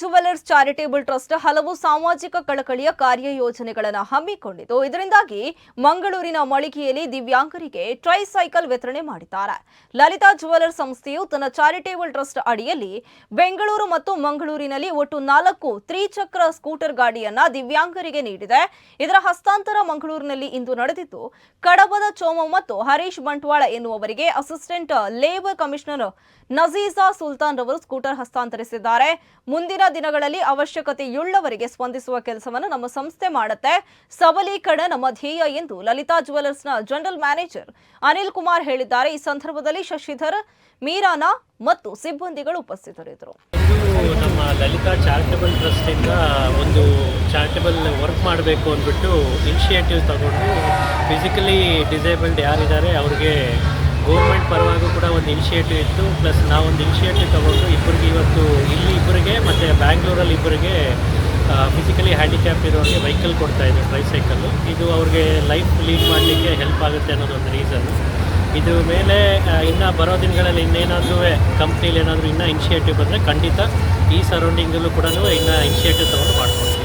Jewellers charitable trust ಹಲವು ಸಾಮಾಜಿಕ ಕಳಕಳಿಯ ಕಾರ್ಯಯೋಜನೆಗಳನ್ನು ಹಮ್ಮಿಕೊಂಡಿದ್ದು, ಇದರಿಂದಾಗಿ ಮಂಗಳೂರಿನ ಮಳಿಗೆಯಲ್ಲಿ ದಿವ್ಯಾಂಗರಿಗೆ ಟ್ರೈಸೈಕಲ್ ವಿತರಣೆ ಮಾಡಿದ್ದಾರೆ. ಲಲಿತಾ ಜುವೆಲರ್ಸ್ ಸಂಸ್ಥೆಯು ತನ್ನ ಚಾರಿಟೇಬಲ್ ಟ್ರಸ್ಟ್ ಅಡಿಯಲ್ಲಿ ಬೆಂಗಳೂರು ಮತ್ತು ಮಂಗಳೂರಿನಲ್ಲಿ ಒಟ್ಟು ನಾಲ್ಕು ತ್ರಿಚಕ್ರ ಸ್ಕೂಟರ್ ಗಾಡಿಯನ್ನ ದಿವ್ಯಾಂಗರಿಗೆ ನೀಡಿದೆ. ಇದರ ಹಸ್ತಾಂತರ ಮಂಗಳೂರಿನಲ್ಲಿ ಇಂದು ನಡೆದಿದ್ದು, ಕಡಬದ ಚೋಮ ಮತ್ತು Harish Bantwal ಎನ್ನುವವರಿಗೆ assistant labour commissioner Najeeja Sultan ರವರು ಸ್ಕೂಟರ್ ಹಸ್ತಾಂತರಿಸಿದ್ದಾರೆ. ಮುಂದಿನ ದಿನಗಳಲ್ಲಿ ಅವಶ್ಯಕತೆಯುಳ್ಳವರಿಗೆ ಸ್ಪಂದಿಸುವ ಕೆಲಸವನ್ನು ನಮ್ಮ ಸಂಸ್ಥೆ ಮಾಡುತ್ತೆ. ಸಬಲೀಕರಣ ನಮ್ಮ ಧ್ಯೇಯ ಎಂದು ಲಲಿತಾ ಜುವೆಲರ್ಸ್ನ ಜನರಲ್ ಮ್ಯಾನೇಜರ್ ಅನಿಲ್ ಕುಮಾರ್ ಹೇಳಿದ್ದಾರೆ. ಈ ಸಂದರ್ಭದಲ್ಲಿ ಶಶಿಧರ್, ಮೀರಾನಾ ಮತ್ತು ಸಿಬ್ಬಂದಿಗಳು ಉಪಸ್ಥಿತರಿದ್ದರು. ನಮ್ಮ ಲಲಿತಾ ಚಾರಿಟಬಲ್ ಟ್ರಸ್ಟಿಂದ ಒಂದು ಚಾರಿಟಬಲ್ ವರ್ಕ್ ಮಾಡಬೇಕು ಅಂದ್ಬಿಟ್ಟು ಇನಿಷಿಯೇಟಿವ್ ತಗೊಂಡು ಫಿಸಿಕಲಿ ಡಿಸೇಬಲ್ಡ್ ಯಾರಿದ್ದಾರೆ ಅವ್ರಿಗೆ ಗೌರ್ಮೆಂಟ್ ಪರವಾಗೂ ಕೂಡ ಒಂದು ಇನಿಷಿಯೇಟಿವ್ ಇತ್ತು. ಪ್ಲಸ್ ನಾವೊಂದು ಇನಿಷಿಯೇಟಿವ್ ತಗೊಂಡು ಇಬ್ಬರಿಗೆ ಇವತ್ತು ಇಲ್ಲಿ ಇಬ್ಬರಿಗೆ ಮತ್ತು ಬ್ಯಾಂಗ್ಳೂರಲ್ಲಿ ಇಬ್ಬರಿಗೆ ಫಿಸಿಕಲಿ ಹ್ಯಾಂಡಿಕ್ಯಾಪ್ ಇರೋರಿಗೆ ವೆಹಿಕಲ್ ಕೊಡ್ತಾ ಇದೆ ಟ್ರೈಸೈಕಲ್ಲು ಇದು ಅವ್ರಿಗೆ ಲೈಫ್ ಲೀಡ್ ಮಾಡಲಿಕ್ಕೆ ಹೆಲ್ಪ್ ಆಗುತ್ತೆ ಅನ್ನೋದೊಂದು ರೀಸನ್ನು ಇದ್ರ ಮೇಲೆ ಇನ್ನು ಬರೋ ದಿನಗಳಲ್ಲಿ ಇನ್ನೇನಾದರೂ ಕಂಪ್ನಿಲಿ ಏನಾದರೂ ಇನ್ನೂ ಇನಿಷಿಯೇಟಿವ್ ಬಂದರೆ ಖಂಡಿತ ಈ ಸರೌಂಡಿಂಗಲ್ಲೂ ಕೂಡ ಇನ್ನೂ ಇನಿಷಿಯೇಟಿವ್ ತೊಗೊಂಡು ಮಾಡ್ಕೊಂಡು